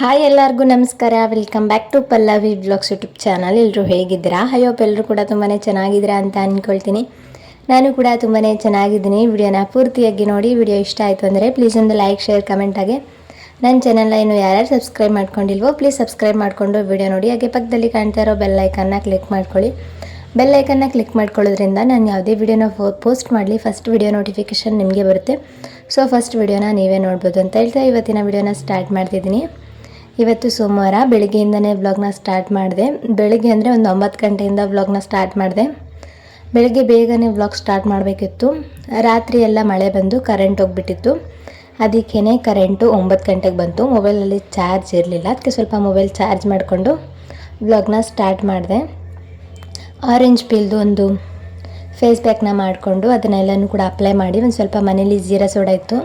Hi ಎಲ್ಲರಿಗೂ ನಮಸ್ಕಾರ. Welcome back to Pallavi blogs YouTube channel ಎಲ್ಲರೂ ಹೇಗಿದ್ದೀರಾ? ಹಯೋಪ್ ಎಲ್ಲರೂ ಕೂಡ ತುಂಬಾ ಚೆನ್ನಾಗಿದ್ದೀರಾ ಅಂತ ಅಂದ್ಕೊಳ್ತೀನಿ ನಾನು ಕೂಡ ತುಂಬಾ ಚೆನ್ನಾಗಿದ್ದೀನಿ. ವಿಡಿಯೋನ ಪೂರ್ತಿಯಾಗಿ ನೋಡಿ ವಿಡಿಯೋ ಇಷ್ಟ ಆಯಿತು ಅಂದರೆ ಪ್ಲೀಸ್ ಒಂದು ಲೈಕ್ ಶೇರ್ ಕಮೆಂಟಾಗೆ ನನ್ನ ಚಾನಲ್ನ ಇನ್ನು ಯಾರ್ಯಾರು ಸಬ್ಸ್ಕ್ರೈಬ್ ಮಾಡ್ಕೊಂಡಿಲ್ವೋ ಪ್ಲೀಸ್ ಸಬ್ಸ್ಕ್ರೈಬ್ ಮಾಡಿಕೊಂಡು ವಿಡಿಯೋ ನೋಡಿ. ಹಾಗೆ ಪಕ್ಕದಲ್ಲಿ ಕಾಣ್ತಾ ಇರೋ ಬೆಲ್ ಐಕನ್ನ ಕ್ಲಿಕ್ ಮಾಡ್ಕೊಳ್ಳಿ. ಬೆಲ್ ಐಕನ್ನ ಕ್ಲಿಕ್ ಮಾಡ್ಕೊಳ್ಳೋದ್ರಿಂದ ನಾನು ಯಾವುದೇ ವಿಡಿಯೋನ ಪೋಸ್ಟ್ ಮಾಡಲಿ ಫಸ್ಟ್ ವಿಡಿಯೋ ನೋಟಿಫಿಕೇಷನ್ ನಿಮಗೆ ಬರುತ್ತೆ. ಸೊ ಫಸ್ಟ್ ವಿಡಿಯೋನ ನೀವೇ ನೋಡ್ಬೋದು ಅಂತ ಹೇಳ್ತಾ ಇವತ್ತಿನ ವಿಡಿಯೋನ ಸ್ಟಾರ್ಟ್ ಮಾಡ್ತಿದ್ದೀನಿ. ಇವತ್ತು ಸೋಮವಾರ ಬೆಳಿಗ್ಗೆಯಿಂದನೇ ವ್ಲಾಗ್ನ ಸ್ಟಾರ್ಟ್ ಮಾಡಿದೆ. ಬೆಳಗ್ಗೆ ಅಂದರೆ ಒಂದು ಒಂಬತ್ತು ಗಂಟೆಯಿಂದ ವ್ಲಾಗ್ನ ಸ್ಟಾರ್ಟ್ ಮಾಡಿದೆ. ಬೆಳಗ್ಗೆ ಬೇಗನೆ ವ್ಲಾಗ್ ಸ್ಟಾರ್ಟ್ ಮಾಡಬೇಕಿತ್ತು. ರಾತ್ರಿ ಎಲ್ಲ ಮಳೆ ಬಂದು ಕರೆಂಟ್ ಹೋಗ್ಬಿಟ್ಟಿತ್ತು. ಅದಕ್ಕೇ ಕರೆಂಟು ಒಂಬತ್ತು ಗಂಟೆಗೆ ಬಂತು. ಮೊಬೈಲಲ್ಲಿ ಚಾರ್ಜ್ ಇರಲಿಲ್ಲ. ಅದಕ್ಕೆ ಸ್ವಲ್ಪ ಮೊಬೈಲ್ ಚಾರ್ಜ್ ಮಾಡಿಕೊಂಡು ವ್ಲಾಗ್ನ ಸ್ಟಾರ್ಟ್ ಮಾಡಿದೆ. ಆರೆಂಜ್ ಪೀಲ್ದು ಒಂದು ಫೇಸ್ ಪ್ಯಾಕ್ನ ಮಾಡಿಕೊಂಡು ಅದನ್ನೆಲ್ಲನೂ ಕೂಡ ಅಪ್ಲೈ ಮಾಡಿ ಒಂದು ಸ್ವಲ್ಪ ಮನೇಲಿ ಜೀರಾ ಸೋಡಾ ಇತ್ತು.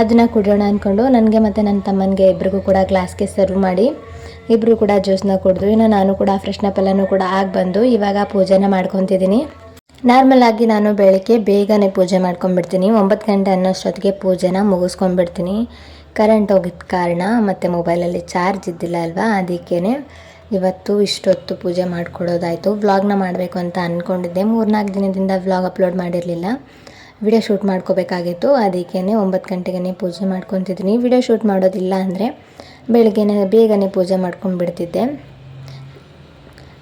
ಅದನ್ನು ಕುಡಿಯೋಣ ಅಂದ್ಕೊಂಡು ನನಗೆ ಮತ್ತು ನನ್ನ ತಮ್ಮನಿಗೆ ಇಬ್ಬರಿಗೂ ಕೂಡ ಗ್ಲಾಸ್ಗೆ ಸರ್ವ್ ಮಾಡಿ ಇಬ್ಬರು ಕೂಡ ಜ್ಯೂಸ್ನ ಕುಡಿದು, ಇನ್ನು ನಾನು ಕೂಡ ಫ್ರೆಶ್ನ ಎಲ್ಲನೂ ಕೂಡ ಆಗಿ ಬಂದು ಇವಾಗ ಪೂಜೆನ ಮಾಡ್ಕೊತಿದ್ದೀನಿ ನಾರ್ಮಲ್ ಆಗಿ ನಾನು ಬೆಳಗ್ಗೆ ಬೇಗನೆ ಪೂಜೆ ಮಾಡ್ಕೊಂಡ್ಬಿಡ್ತೀನಿ, ಒಂಬತ್ತು ಗಂಟೆ ಅನ್ನೋಷ್ಟೊತ್ತಿಗೆ ಪೂಜೆನ ಮುಗಿಸ್ಕೊಂಡ್ಬಿಡ್ತೀನಿ. ಕರೆಂಟ್ ಹೋಗಿದ್ದ ಕಾರಣ ಮತ್ತು ಮೊಬೈಲಲ್ಲಿ ಚಾರ್ಜ್ ಇದ್ದಿಲ್ಲ ಅಲ್ವಾ ಅದಕ್ಕೇ ಇವತ್ತು ಇಷ್ಟೊತ್ತು ಪೂಜೆ ಮಾಡ್ಕೊಡೋದಾಯಿತು. ವ್ಲಾಗ್ನ ಮಾಡಬೇಕು ಅಂತ ಅಂದ್ಕೊಂಡಿದ್ದೆ ಮೂರ್ನಾಲ್ಕು ದಿನದಿಂದ ವ್ಲಾಗ್ ಅಪ್ಲೋಡ್ ಮಾಡಿರಲಿಲ್ಲ. ವಿಡಿಯೋ ಶೂಟ್ ಮಾಡ್ಕೋಬೇಕಾಗಿತ್ತು. ಅದಕ್ಕೇ ಒಂಬತ್ತು ಗಂಟೆಗೇ ಪೂಜೆ ಮಾಡ್ಕೊತಿದ್ದೀನಿ. ವಿಡಿಯೋ ಶೂಟ್ ಮಾಡೋದಿಲ್ಲ ಅಂದರೆ ಬೆಳಗ್ಗೆನೇ ಬೇಗನೆ ಪೂಜೆ ಮಾಡ್ಕೊಂಡ್ಬಿಡ್ತಿದ್ದೆ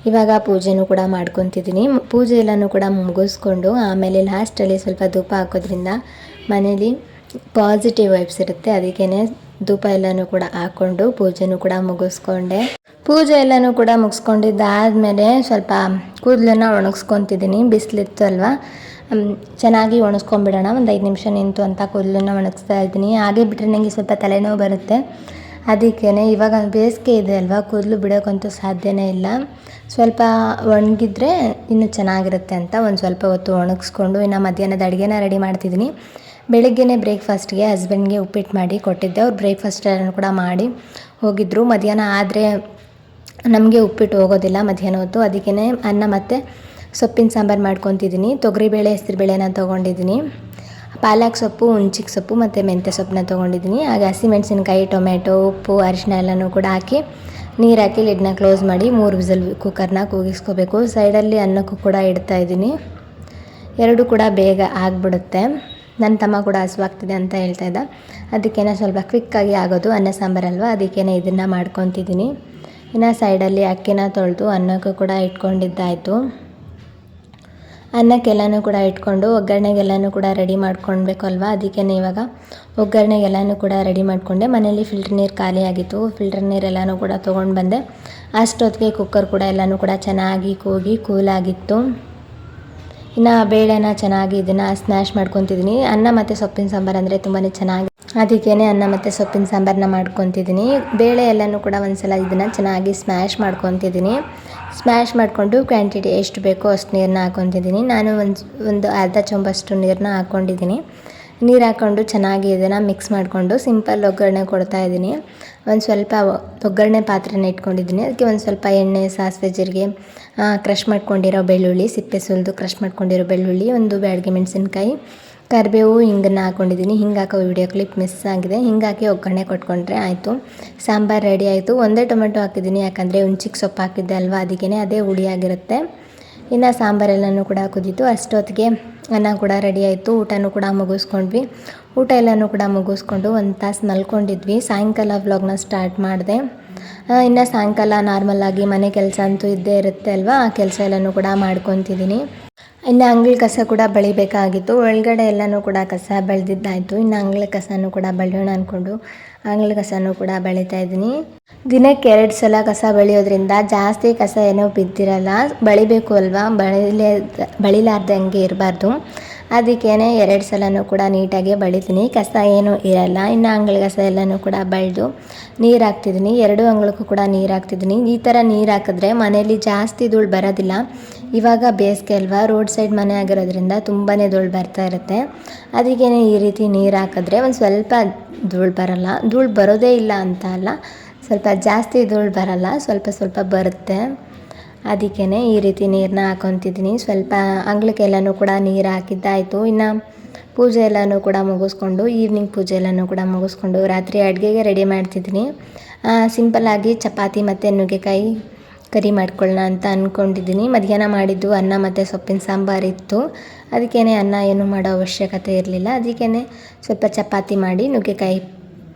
ಇವಾಗ ಪೂಜೆನೂ ಕೂಡ ಮಾಡ್ಕೊತಿದ್ದೀನಿ. ಪೂಜೆ ಎಲ್ಲನೂ ಕೂಡ ಮುಗಿಸ್ಕೊಂಡು ಆಮೇಲೆ ಲಾಸ್ಟಲ್ಲಿ ಸ್ವಲ್ಪ ಧೂಪ ಹಾಕೋದ್ರಿಂದ ಮನೇಲಿ ಪಾಸಿಟಿವ್ ವೈಬ್ಸ್ ಇರುತ್ತೆ. ಅದಕ್ಕೇ ಧೂಪ ಎಲ್ಲನೂ ಕೂಡ ಹಾಕ್ಕೊಂಡು ಪೂಜೆನೂ ಕೂಡ ಮುಗಿಸ್ಕೊಂಡೆ. ಪೂಜೆ ಎಲ್ಲನೂ ಕೂಡ ಮುಗಿಸ್ಕೊಂಡಿದ್ದಾದಮೇಲೆ ಸ್ವಲ್ಪ ಕೂದಲನ್ನು ಒಣಗಿಸ್ಕೊತಿದ್ದೀನಿ. ಬಿಸಿಲಿತ್ತು ಅಲ್ವಾ? ಚೆನ್ನಾಗಿ ಒಣಗಿಸ್ಕೊಂಬಿಡೋಣ ಒಂದು ಐದು ನಿಮಿಷ ನಿಂತು ಅಂತ ಕೂದಲನ್ನು ಒಣಗಿಸ್ತಾ ಇದ್ದೀನಿ. ಹಾಗೆ ಬಿಟ್ಟರೆ ನನಗೆ ಸ್ವಲ್ಪ ತಲೆನೋವು ಬರುತ್ತೆ. ಅದಕ್ಕೇ ಇವಾಗ ಬೇಸಿಗೆ ಇದೆ ಅಲ್ವಾ ಕೂದಲು ಬಿಡೋಕ್ಕಂತೂ ಸಾಧ್ಯನೇ ಇಲ್ಲ. ಸ್ವಲ್ಪ ಒಣಗಿದ್ರೆ ಇನ್ನೂ ಚೆನ್ನಾಗಿರುತ್ತೆ ಅಂತ ಒಂದು ಸ್ವಲ್ಪ ಹೊತ್ತು ಒಣಗಿಸ್ಕೊಂಡು ಇನ್ನು ಮಧ್ಯಾಹ್ನದ ಅಡುಗೆನ ರೆಡಿ ಮಾಡ್ತಿದ್ದೀನಿ. ಬೆಳಿಗ್ಗೆನೇ ಬ್ರೇಕ್ಫಾಸ್ಟ್ಗೆ ಹಸ್ಬೆಂಡ್ಗೆ ಉಪ್ಪಿಟ್ಟು ಮಾಡಿ ಕೊಟ್ಟಿದ್ದೆ. ಅವ್ರು ಬ್ರೇಕ್ಫಾಸ್ಟ್ ಕೂಡ ಮಾಡಿ ಹೋಗಿದ್ದರು ಮಧ್ಯಾಹ್ನ ಆದರೆ ನಮಗೆ ಉಪ್ಪಿಟ್ಟು ಹೋಗೋದಿಲ್ಲ ಮಧ್ಯಾಹ್ನ ಹೊತ್ತು. ಅದಕ್ಕೇ ಅನ್ನ ಮತ್ತು ಸೊಪ್ಪಿನ ಸಾಂಬಾರು ಮಾಡ್ಕೊತಿದ್ದೀನಿ ತೊಗರಿಬೇಳೆ, ಹೆಸರುಬೇಳೆನ ತೊಗೊಂಡಿದ್ದೀನಿ ಪಾಲಕ್ ಸೊಪ್ಪು ಹುಣ್ಚಿಕ್ ಸೊಪ್ಪು ಮತ್ತು ಮೆಂತ್ಯ ಸೊಪ್ಪನ್ನ ತೊಗೊಂಡಿದ್ದೀನಿ ಹಾಗೆ ಹಸಿಮೆಣಸಿನ್ಕಾಯಿ ಟೊಮೆಟೊ ಉಪ್ಪು, ಅರಿಶಿನ ಎಲ್ಲನೂ ಕೂಡ ಹಾಕಿ ನೀರು ಹಾಕಿ ಲಿಡ್ನ ಕ್ಲೋಸ್ ಮಾಡಿ ಮೂರು ವಿಸಲ್ ಕುಕ್ಕರ್ನ ಕೂಗಿಸ್ಕೋಬೇಕು. ಸೈಡಲ್ಲಿ ಅನ್ನಕ್ಕೂ ಕೂಡ ಇಡ್ತಾ ಇದ್ದೀನಿ. ಎರಡು ಕೂಡ ಬೇಗ ಆಗಿಬಿಡುತ್ತೆ. ನನ್ನ ತಮ್ಮ ಕೂಡ ಹಸುವಾಗ್ತಿದೆ ಅಂತ ಹೇಳ್ತಾ ಇದ್ದ. ಅದಕ್ಕೇನೆ ಸ್ವಲ್ಪ ಕ್ವಿಕ್ಕಾಗಿ ಆಗೋದು, ಅನ್ನ ಸಾಂಬಾರಲ್ವ ಅದಕ್ಕೇನೆ ಇದನ್ನು ಮಾಡ್ಕೊತಿದ್ದೀನಿ ಇನ್ನು ಸೈಡಲ್ಲಿ ಅಕ್ಕಿನ ತೊಳೆದು ಅನ್ನಕ್ಕೂ ಕೂಡ ಇಟ್ಕೊಂಡಿದ್ದಾಯಿತು. ಅನ್ನಕ್ಕೆಲ್ಲನೂ ಕೂಡ ಇಟ್ಕೊಂಡು ಒಗ್ಗರಣೆಗೆಲ್ಲನೂ ಕೂಡ ರೆಡಿ ಮಾಡ್ಕೊಳ್ಬೇಕು ಅಲ್ವಾ? ಅದಕ್ಕೇ ಇವಾಗ ಒಗ್ಗರಣೆಗೆಲ್ಲನೂ ಕೂಡ ರೆಡಿ ಮಾಡಿಕೊಂಡೆ. ಮನೇಲಿ ಫಿಲ್ಟರ್ ನೀರು ಖಾಲಿ ಆಗಿತ್ತು. ಫಿಲ್ಟರ್ ನೀರೆಲ್ಲನೂ ಕೂಡ ತೊಗೊಂಡು ಬಂದೆ. ಅಷ್ಟೊತ್ತಿಗೆ ಕುಕ್ಕರ್ ಕೂಡ ಎಲ್ಲನೂ ಕೂಡ ಚೆನ್ನಾಗಿ ಕೂಗಿ ಕೂಲಾಗಿತ್ತು ಇನ್ನು ಬೇಳೆನ ಚೆನ್ನಾಗಿ ಇದನ್ನು ಸ್ನ್ಯಾಶ್ ಮಾಡ್ಕೊತಿದ್ದೀನಿ ಅನ್ನ ಮತ್ತು ಸೊಪ್ಪಿನ ಸಾಂಬಾರು ಅಂದರೆ ತುಂಬಾ ಚೆನ್ನಾಗಿ ಅದಕ್ಕೇ ಅನ್ನ ಮತ್ತು ಸೊಪ್ಪಿನ ಸಾಂಬಾರನ್ನ ಮಾಡ್ಕೊತಿದ್ದೀನಿ. ಬೇಳೆ ಎಲ್ಲನೂ ಕೂಡ ಒಂದ್ಸಲ ಇದನ್ನು ಚೆನ್ನಾಗಿ ಸ್ಮ್ಯಾಶ್ ಮಾಡ್ಕೊತಿದ್ದೀನಿ. ಸ್ಮ್ಯಾಶ್ ಮಾಡಿಕೊಂಡು ಕ್ವಾಂಟಿಟಿ ಎಷ್ಟು ಬೇಕೋ ಅಷ್ಟು ನೀರನ್ನ ಹಾಕ್ಕೊತಿದ್ದೀನಿ ನಾನು ಒಂದು ಒಂದು ಅರ್ಧ ಚೊಂಬಷ್ಟು ನೀರನ್ನ ಹಾಕ್ಕೊಂಡಿದ್ದೀನಿ ನೀರು ಹಾಕ್ಕೊಂಡು ಚೆನ್ನಾಗಿ ಇದನ್ನು ಮಿಕ್ಸ್ ಮಾಡಿಕೊಂಡು ಸಿಂಪಲ್ ಒಗ್ಗರಣೆ ಕೊಡ್ತಾ ಇದ್ದೀನಿ. ಒಂದು ಸ್ವಲ್ಪ ಒಗ್ಗರಣೆ ಪಾತ್ರೆನ ಇಟ್ಕೊಂಡಿದ್ದೀನಿ. ಅದಕ್ಕೆ ಒಂದು ಸ್ವಲ್ಪ ಎಣ್ಣೆ, ಸಾಸಿವೆ ಜೀರಿಗೆ ಕ್ರಷ್ ಮಾಡ್ಕೊಂಡಿರೋ ಬೆಳ್ಳುಳ್ಳಿ, ಸಿಪ್ಪೆ ಸುಲಿದು ಕ್ರಷ್ ಮಾಡ್ಕೊಂಡಿರೋ ಬೆಳ್ಳುಳ್ಳಿ, ಒಂದು ಬ್ಯಾಡಗೆ ಮೆಣಸಿನ್ಕಾಯಿ ಕರಿಬೇವು ಹಿಂಗನ್ನು ಹಾಕೊಂಡಿದ್ದೀನಿ ಹಿಂಗೆ ಹಾಕೋ ವಿಡಿಯೋ ಕ್ಲಿಪ್ ಮಿಸ್ ಆಗಿದೆ. ಹಿಂಗೆ ಹಾಕಿ ಒಗ್ಗರಣೆ ಕೊಟ್ಕೊಂಡ್ರೆ ಆಯಿತು. ಸಾಂಬಾರು ರೆಡಿ ಆಯಿತು. ಒಂದೇ ಟೊಮೆಟೊ ಹಾಕಿದ್ದೀನಿ ಯಾಕಂದರೆ ಹುಣ್ಚಿಕ್ ಸೊಪ್ಪು ಹಾಕಿದ್ದೆ ಅಲ್ವಾ? ಅದಕ್ಕೇ ಅದೇ ಹುಳಿಯಾಗಿರುತ್ತೆ ಇನ್ನು ಸಾಂಬಾರೆಲ್ಲನೂ ಕೂಡ ಕುದೀತು. ಅಷ್ಟೊತ್ತಿಗೆ ಅನ್ನ ಕೂಡ ರೆಡಿ ಆಯಿತು. ಊಟನೂ ಕೂಡ ಮುಗಿಸ್ಕೊಂಡ್ವಿ. ಊಟ ಎಲ್ಲನೂ ಕೂಡ ಮುಗಿಸ್ಕೊಂಡು ಒಂದು ತಾಸು ಮಲ್ಕೊಂಡಿದ್ವಿ. ಸಾಯಂಕಾಲ ವ್ಲಾಗ್ನ ಸ್ಟಾರ್ಟ್ ಮಾಡಿದೆ. ಇನ್ನು ಸಾಯಂಕಾಲ ನಾರ್ಮಲಾಗಿ ಮನೆ ಕೆಲಸ ಅಂತೂ ಇದ್ದೇ ಇರುತ್ತೆ ಅಲ್ವಾ? ಆ ಕೆಲಸ ಎಲ್ಲನೂ ಕೂಡ ಮಾಡ್ಕೊತಿದ್ದೀನಿ ಇನ್ನು ಅಂಗಳ ಕಸ ಕೂಡ ಬೆಳಿಬೇಕಾಗಿತ್ತು. ಒಳಗಡೆ ಎಲ್ಲನೂ ಕೂಡ ಕಸ ಬೆಳೆದಿದ್ದಾಯಿತು. ಇನ್ನು ಅಂಗಳ ಕಸನೂ ಕೂಡ ಬೆಳೆಯೋಣ ಅಂದ್ಕೊಂಡು ಅಂಗಳ ಕಸನೂ ಕೂಡ ಬೆಳೀತಾ ಇದ್ದೀನಿ. ದಿನಕ್ಕೆ ಎರಡು ಸಲ ಕಸ ಬೆಳೆಯೋದ್ರಿಂದ ಜಾಸ್ತಿ ಕಸ ಏನೋ ಬಿದ್ದಿರಲ್ಲ. ಬೆಳಿಬೇಕು ಅಲ್ವಾ? ಬೆಳಿಲೇ, ಬೆಳಿಲಾರ್ದಂಗೆ ಇರಬಾರ್ದು. ಅದಕ್ಕೇ ಎರಡು ಸಲನೂ ಕೂಡ ನೀಟಾಗಿ ಬಳಿತೀನಿ. ಕಸ ಏನೂ ಇರಲ್ಲ. ಇನ್ನು ಅಂಗಳ ಕಸ ಎಲ್ಲನೂ ಕೂಡ ಬಳಿದು ನೀರು ಹಾಕ್ತಿದ್ದೀನಿ. ಎರಡು ಅಂಗಳಕ್ಕೂ ಕೂಡ ನೀರು ಹಾಕ್ತಿದ್ದೀನಿ. ಈ ಥರ ನೀರು ಹಾಕಿದ್ರೆ ಮನೆಯಲ್ಲಿ ಜಾಸ್ತಿ ಧೂಳು ಬರೋದಿಲ್ಲ. ಇವಾಗ ಬೇಸಿಗೆ ಅಲ್ವಾ? ರೋಡ್ ಸೈಡ್ ಮನೆ ಆಗಿರೋದ್ರಿಂದ ತುಂಬಾ ಧೂಳು ಬರ್ತಾ ಇರುತ್ತೆ. ಅದಕ್ಕೇನೆ ಈ ರೀತಿ ನೀರು ಹಾಕಿದ್ರೆ ಒಂದು ಸ್ವಲ್ಪ ಧೂಳು ಬರಲ್ಲ. ಧೂಳು ಬರೋದೇ ಇಲ್ಲ ಅಂತ ಅಲ್ಲ. ಸ್ವಲ್ಪ ಜಾಸ್ತಿ ಧೂಳು ಬರಲ್ಲ. ಸ್ವಲ್ಪ ಸ್ವಲ್ಪ ಬರುತ್ತೆ. ಅದಕ್ಕೇ ಈ ರೀತಿ ನೀರನ್ನ ಹಾಕೊತಿದ್ದೀನಿ. ಸ್ವಲ್ಪ ಅಂಗಳಕ್ಕೆಲ್ಲನೂ ಕೂಡ ನೀರು ಹಾಕಿದ್ದಾಯಿತು. ಇನ್ನು ಪೂಜೆ ಎಲ್ಲನೂ ಕೂಡ ಮುಗಿಸ್ಕೊಂಡು ಈವ್ನಿಂಗ್ ಪೂಜೆ ಎಲ್ಲನೂ ಕೂಡ ಮುಗಿಸ್ಕೊಂಡು ರಾತ್ರಿ ಅಡುಗೆಗೆ ರೆಡಿ ಮಾಡ್ತಿದ್ದೀನಿ. ಸಿಂಪಲ್ಲಾಗಿ ಚಪಾತಿ ಮತ್ತು ನುಗ್ಗೆಕಾಯಿ ಕರಿ ಮಾಡ್ಕೊಳ್ಳೋಣ ಅಂತ ಅಂದ್ಕೊಂಡಿದ್ದೀನಿ ಮಧ್ಯಾಹ್ನ ಮಾಡಿದ್ದು ಅನ್ನ ಮತ್ತು ಸೊಪ್ಪಿನ ಸಾಂಬಾರು ಇತ್ತು. ಅದಕ್ಕೇ ಅನ್ನ ಏನು ಮಾಡೋ ಅವಶ್ಯಕತೆ ಇರಲಿಲ್ಲ. ಅದಕ್ಕೇ ಸ್ವಲ್ಪ ಚಪಾತಿ ಮಾಡಿ ನುಗ್ಗೆಕಾಯಿ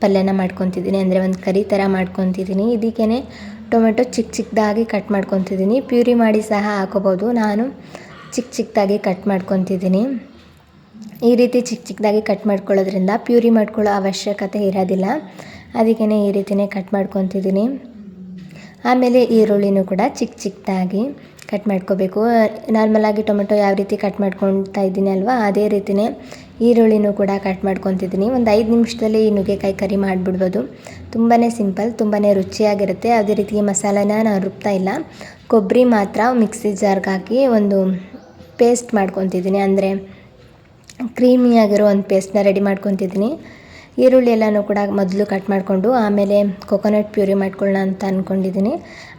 ಪಲ್ಯನ ಮಾಡ್ಕೊತಿದ್ದೀನಿ. ಅಂದರೆ ಒಂದು ಕರಿ ಥರ ಮಾಡ್ಕೊತಿದ್ದೀನಿ. ಇದಕ್ಕೇ ಟೊಮೆಟೊ ಚಿಕ್ಕ ಚಿಕ್ಕದಾಗಿ ಕಟ್ ಮಾಡ್ಕೊತಿದ್ದೀನಿ. ಪ್ಯೂರಿ ಮಾಡಿ ಸಹ ಹಾಕೋಬೋದು. ನಾನು ಚಿಕ್ಕ ಚಿಕ್ಕದಾಗಿ ಕಟ್ ಮಾಡ್ಕೊತಿದ್ದೀನಿ. ಈ ರೀತಿ ಚಿಕ್ಕ ಚಿಕ್ಕದಾಗಿ ಕಟ್ ಮಾಡ್ಕೊಳ್ಳೋದ್ರಿಂದ ಪ್ಯೂರಿ ಮಾಡ್ಕೊಳ್ಳೋ ಅವಶ್ಯಕತೆ ಇರೋದಿಲ್ಲ. ಅದಕ್ಕೇ ಈ ರೀತಿಯೇ ಕಟ್ ಮಾಡ್ಕೊತಿದ್ದೀನಿ. ಆಮೇಲೆ ಈರುಳ್ಳಿನೂ ಕೂಡ ಚಿಕ್ಕ ಚಿಕ್ಕದಾಗಿ ಕಟ್ ಮಾಡ್ಕೋಬೇಕು. ನಾರ್ಮಲಾಗಿ ಟೊಮೆಟೊ ಯಾವ ರೀತಿ ಕಟ್ ಮಾಡ್ಕೊತಾ ಇದ್ದೀನಿ ಅಲ್ವಾ, ಅದೇ ರೀತಿಯೇ ಈರುಳ್ಳಿನೂ ಕೂಡ ಕಟ್ ಮಾಡ್ಕೊತಿದ್ದೀನಿ. ಒಂದು ಐದು ನಿಮಿಷದಲ್ಲಿ ಈ ನುಗ್ಗೆಕಾಯಿ ಕರಿ ಮಾಡಿಬಿಡ್ಬೋದು. ತುಂಬಾ ಸಿಂಪಲ್ ತುಂಬಾ ರುಚಿಯಾಗಿರುತ್ತೆ. ಅದೇ ರೀತಿ ಮಸಾಲೆನ ನಾನು ರುಬ್ತಾ ಇಲ್ಲ. ಕೊಬ್ಬರಿ ಮಾತ್ರ ಮಿಕ್ಸಿ ಜಾರ್ಗೆ ಹಾಕಿ ಒಂದು ಪೇಸ್ಟ್ ಮಾಡ್ಕೊತಿದ್ದೀನಿ. ಅಂದರೆ ಕ್ರೀಮಿಯಾಗಿರೋ ಒಂದು ಪೇಸ್ಟ್ನ ರೆಡಿ ಮಾಡ್ಕೊತಿದ್ದೀನಿ. ಈರುಳ್ಳಿ ಎಲ್ಲನೂ ಕೂಡ ಮೊದಲು ಕಟ್ ಮಾಡಿಕೊಂಡು ಆಮೇಲೆ ಕೊಕೊನಟ್ ಪ್ಯೂರಿ ಮಾಡ್ಕೊಳ್ಳೋಣ ಅಂತ ಅಂದ್ಕೊಂಡಿದ್ದೀನಿ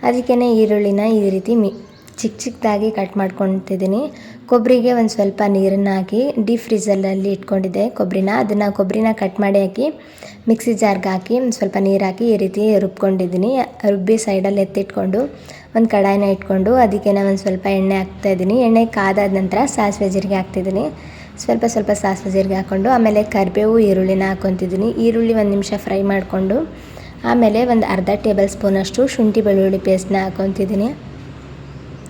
ಅದಕ್ಕೇ ಈರುಳ್ಳಿನ ಈ ರೀತಿ ಮಿ ಚಿಕ್ಕ ಚಿಕ್ಕದಾಗಿ ಕಟ್ ಮಾಡ್ಕೊತಿದ್ದೀನಿ. ಕೊಬ್ಬರಿಗೆ ಒಂದು ಸ್ವಲ್ಪ ನೀರನ್ನು ಹಾಕಿ ಡೀಪ್ ಫ್ರೀಸರಲ್ಲಿ ಇಟ್ಕೊಂಡಿದ್ದೆ ಕೊಬ್ಬರಿನ ಅದನ್ನು ಕೊಬ್ಬರಿನ ಕಟ್ ಮಾಡಿ ಹಾಕಿ ಮಿಕ್ಸಿ ಜಾರ್ಗೆ ಹಾಕಿ ಒಂದು ಸ್ವಲ್ಪ ನೀರು ಹಾಕಿ ಈ ರೀತಿ ರುಬ್ಕೊಂಡಿದ್ದೀನಿ. ರುಬ್ಬಿ ಸೈಡಲ್ಲಿ ಎತ್ತಿಟ್ಕೊಂಡು ಒಂದು ಕಡಾಯಿನ ಇಟ್ಕೊಂಡು ಅದಕ್ಕೆ ಒಂದು ಸ್ವಲ್ಪ ಎಣ್ಣೆ ಹಾಕ್ತಾಯಿದ್ದೀನಿ ಎಣ್ಣೆ ಕಾದಾದ ನಂತರ ಸಾಸಿವೆ ಜೀರಿಗೆ ಹಾಕ್ತಿದ್ದೀನಿ. ಸ್ವಲ್ಪ ಸ್ವಲ್ಪ ಸಾಸಿವೆ ಜೀರಿಗೆ ಹಾಕ್ಕೊಂಡು ಆಮೇಲೆ ಕರಿಬೇವು ಈರುಳ್ಳಿನ ಹಾಕ್ಕೊತಿದ್ದೀನಿ ಈರುಳ್ಳಿ ಒಂದು ನಿಮಿಷ ಫ್ರೈ ಮಾಡಿಕೊಂಡು ಆಮೇಲೆ ಒಂದು ಅರ್ಧ ಟೇಬಲ್ ಸ್ಪೂನಷ್ಟು ಶುಂಠಿ ಬೆಳ್ಳುಳ್ಳಿ ಪೇಸ್ಟ್ನ ಹಾಕ್ಕೊತಿದ್ದೀನಿ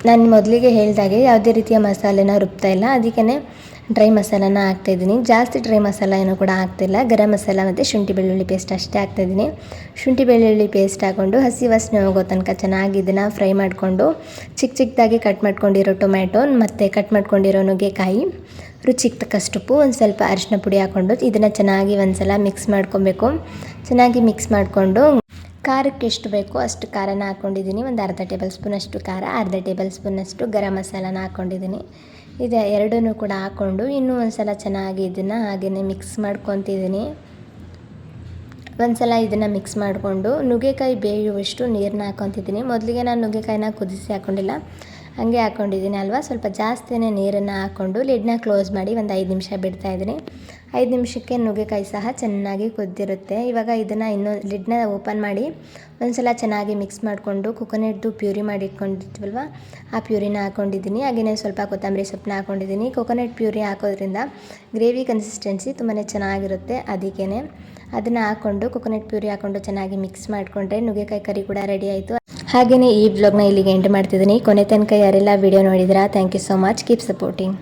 ನಾನು ಮೊದಲಿಗೆ ಹೇಳಿದಾಗೆ ಯಾವುದೇ ರೀತಿಯ ಮಸಾಲೆನ ರುಬ್ತಾ ಇಲ್ಲ. ಅದಕ್ಕೇ ಡ್ರೈ ಮಸಾಲಾನ ಹಾಕ್ತಾಯಿದ್ದೀನಿ ಜಾಸ್ತಿ ಡ್ರೈ ಮಸಾಲ ಏನೂ ಕೂಡ ಹಾಕ್ತಿಲ್ಲ ಗರಂ ಮಸಾಲ ಮತ್ತು ಶುಂಠಿ ಬೆಳ್ಳುಳ್ಳಿ ಪೇಸ್ಟ್ ಅಷ್ಟೇ ಹಾಕ್ತಾಯಿದ್ದೀನಿ ಶುಂಠಿ ಬೆಳ್ಳುಳ್ಳಿ ಪೇಸ್ಟ್ ಹಾಕ್ಕೊಂಡು ಹಸಿ ವಾಸನೆ ಹೋಗೋ ತನಕ ಚೆನ್ನಾಗಿ ಇದನ್ನು ಫ್ರೈ ಮಾಡಿಕೊಂಡು ಚಿಕ್ಕ ಚಿಕ್ಕದಾಗಿ ಕಟ್ ಮಾಡ್ಕೊಂಡಿರೋ ಟೊಮ್ಯಾಟೊ, ಮತ್ತು ಕಟ್ ಮಾಡ್ಕೊಂಡಿರೋ ನುಗ್ಗೆಕಾಯಿ, ರುಚಿಗೆ ತಕ್ಕಷ್ಟು ಉಪ್ಪು, ಒಂದು ಸ್ವಲ್ಪ ಅರಿಶಿನ ಪುಡಿ ಹಾಕ್ಕೊಂಡು ಇದನ್ನು ಚೆನ್ನಾಗಿ ಒಂದು ಸಲ ಮಿಕ್ಸ್ ಮಾಡ್ಕೊಬೇಕು. ಚೆನ್ನಾಗಿ ಮಿಕ್ಸ್ ಮಾಡಿಕೊಂಡು ಖಾರಕ್ಕೆ ಎಷ್ಟು ಬೇಕೋ ಅಷ್ಟು ಖಾರನ ಹಾಕ್ಕೊಂಡಿದ್ದೀನಿ. ಒಂದು ಅರ್ಧ ಟೇಬಲ್ ಸ್ಪೂನಷ್ಟು ಖಾರ, ಅರ್ಧ ಟೇಬಲ್ ಸ್ಪೂನಷ್ಟು ಗರಂ ಮಸಾಲಾನ ಹಾಕ್ಕೊಂಡಿದ್ದೀನಿ. ಇದು ಎರಡೂ ಕೂಡ ಹಾಕ್ಕೊಂಡು ಇನ್ನೂ ಒಂದು ಸಲ ಚೆನ್ನಾಗಿ ಇದನ್ನು ಹಾಗೆಯೇ ಮಿಕ್ಸ್ ಮಾಡ್ಕೊತಿದ್ದೀನಿ. ಒಂದು ಸಲ ಇದನ್ನು ಮಿಕ್ಸ್ ಮಾಡಿಕೊಂಡು ನುಗ್ಗೆಕಾಯಿ ಬೇಯುವಷ್ಟು ನೀರನ್ನ ಹಾಕ್ಕೊತಿದ್ದೀನಿ. ಮೊದಲಿಗೆ ನಾನು ನುಗ್ಗೆಕಾಯಿನ ಕುದಿಸಿ ಹಾಕ್ಕೊಂಡಿಲ್ಲ ಹಾಗೆ ಹಾಕ್ಕೊಂಡಿದ್ದೀನಿ ಅಲ್ವಾ? ಸ್ವಲ್ಪ ಜಾಸ್ತಿನೇ ನೀರನ್ನು ಹಾಕ್ಕೊಂಡು ಲಿಡ್ನ ಕ್ಲೋಸ್ ಮಾಡಿ ಒಂದು ಐದು ನಿಮಿಷ ಬಿಡ್ತಾಯಿದ್ದೀನಿ ಐದು ನಿಮಿಷಕ್ಕೆ ನುಗ್ಗೆಕಾಯಿ ಸಹ ಚೆನ್ನಾಗಿ ಕುದ್ದಿರುತ್ತೆ. ಇವಾಗ ಇದನ್ನು ಇನ್ನೂ ಲಿಡ್ನ ಓಪನ್ ಮಾಡಿ ಒಂದು ಸಲ ಚೆನ್ನಾಗಿ ಮಿಕ್ಸ್ ಮಾಡಿಕೊಂಡು ಕೊಕೊನೆಟ್ದು ಪ್ಯೂರಿ ಮಾಡಿ ಇಟ್ಕೊಂಡಿರ್ತೀವಲ್ವ ಆ ಪ್ಯೂರಿನ ಹಾಕ್ಕೊಂಡಿದ್ದೀನಿ ಹಾಗೆಯೇ ಸ್ವಲ್ಪ ಕೊತ್ತಂಬರಿ ಸೊಪ್ಪನ್ನ ಹಾಕ್ಕೊಂಡಿದ್ದೀನಿ ಕೊಕೊನೆಟ್ ಪ್ಯೂರಿ ಹಾಕೋದ್ರಿಂದ ಗ್ರೇವಿ ಕನ್ಸಿಸ್ಟೆನ್ಸಿ ತುಂಬಾ ಚೆನ್ನಾಗಿರುತ್ತೆ ಅದಕ್ಕೇ ಅದನ್ನು ಹಾಕ್ಕೊಂಡು ಕೊಕೊನೆಟ್ ಪ್ಯೂರಿ ಹಾಕ್ಕೊಂಡು ಚೆನ್ನಾಗಿ ಮಿಕ್ಸ್ ಮಾಡಿಕೊಂಡ್ರೆ ನುಗ್ಗೆಕಾಯಿ ಕರಿ ಕೂಡ ರೆಡಿ ಆಯಿತು. ಹಾಗೆಯೇ ಈ ಬ್ಲಾಗ್ನ ಇಲ್ಲಿಗೆ ಎಂಡ್ ಮಾಡ್ತಿದ್ದೀನಿ. ಕೊನೆ ತನಕ ಯಾರೆಲ್ಲ ವಿಡಿಯೋ ನೋಡಿದ್ರಾ thank you so much keep supporting